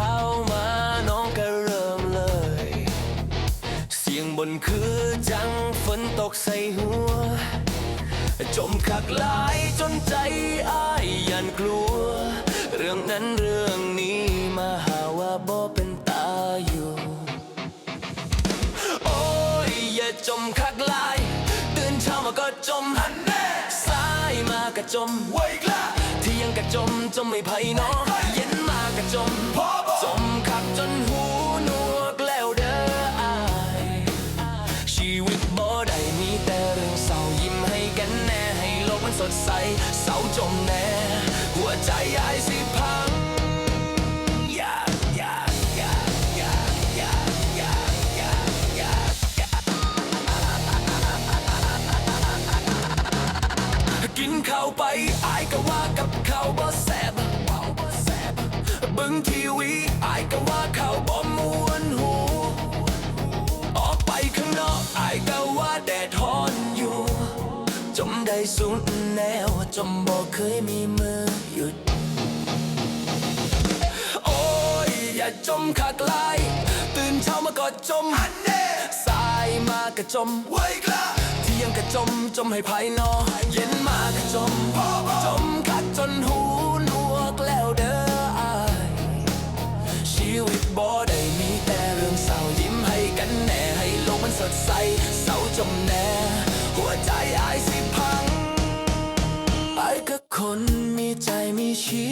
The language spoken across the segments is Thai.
ช้ามาน้องก็เริ่มเลย เสียงบนคือจังฝนตกใส่หัว จมขักหลายจนใจอ้ายยันกลัว เรื่องนั้นเรื่องนี้มาหาว่าบ่เป็นตาอยู่ โอ้ยอย่าจมขักหลาย ตื่นเช้ามาก็จมอันแน่สายมาก็จมไว้กล้าที่ยังกะจมจมไม่ไพ่น้อเย็นมาก็จมพอ จมคักจนหูหนวกแล้วเด้ออาย ชีวิตบ่ได้มีแต่เรื่องเศร้ายิ้มให้กันแน่ให้โลกมันสดใส เศร้าจมแน่ หัวใจอายสิพังอยากอยากอยากอยากอยากอยากอยากอยากกินข้าวไปอายก็ว่ากับข้าวบ่แซ่บ งทีวีอายก็ว่าข้าวบ่ม่วนหู ออกไปข้างนอกอายก็ว่าแดดร้อนอยู่ จมได้สุดแนวจมบอกเคยมีมือหยุด โอ้ยอย่าจมขาดลายตื่นเช้ามาก็จมหันเน่สายมาก็จมไว้กล้าเที่ยงก็จมจมให้ภายนอกเย็นมาก็จมจมขาดจนหูหนวกแล้วเด้ออาย ชีวิตบ่ได้มีแต่เรื่องเศร้ายิ้มให้กันแน่ให้โลกมันสดใสเศร้าจมแน่ หัวใจอายสิพังอายก็คนมีใจมีชี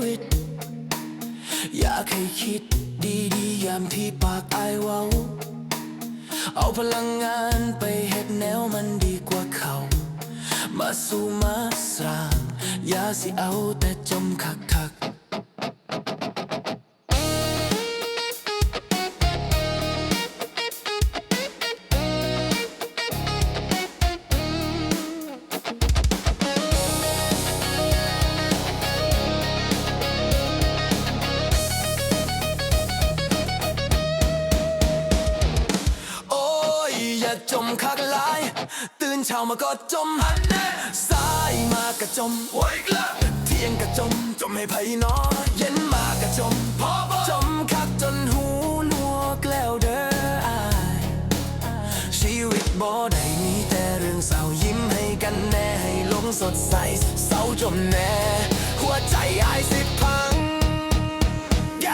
วิต อยากให้คิดดีๆยามที่ปากอายเว้า เอาพลังงานไปเฮ็ดแนวมันดีกว่าเขา มาสู่มาสร้าง อย่าสิเอาแต่จมคัก ยอย่าจมคักหลาย ตื่นเช้ามาก็จมหันแน่สายมาก็จมโอ้ยกละเที่ยงก็จม จมให้ไพ่นอเย็นมาก็จมพอจมคักจนหูหนวกแล้วเด้ออายชีวิตบ่ได้มีแต่เรื่องเศร้ายิ้มให้กันแน่ให้ลกสดใสเศร้าจมแน่ หัวใจอายสิพังย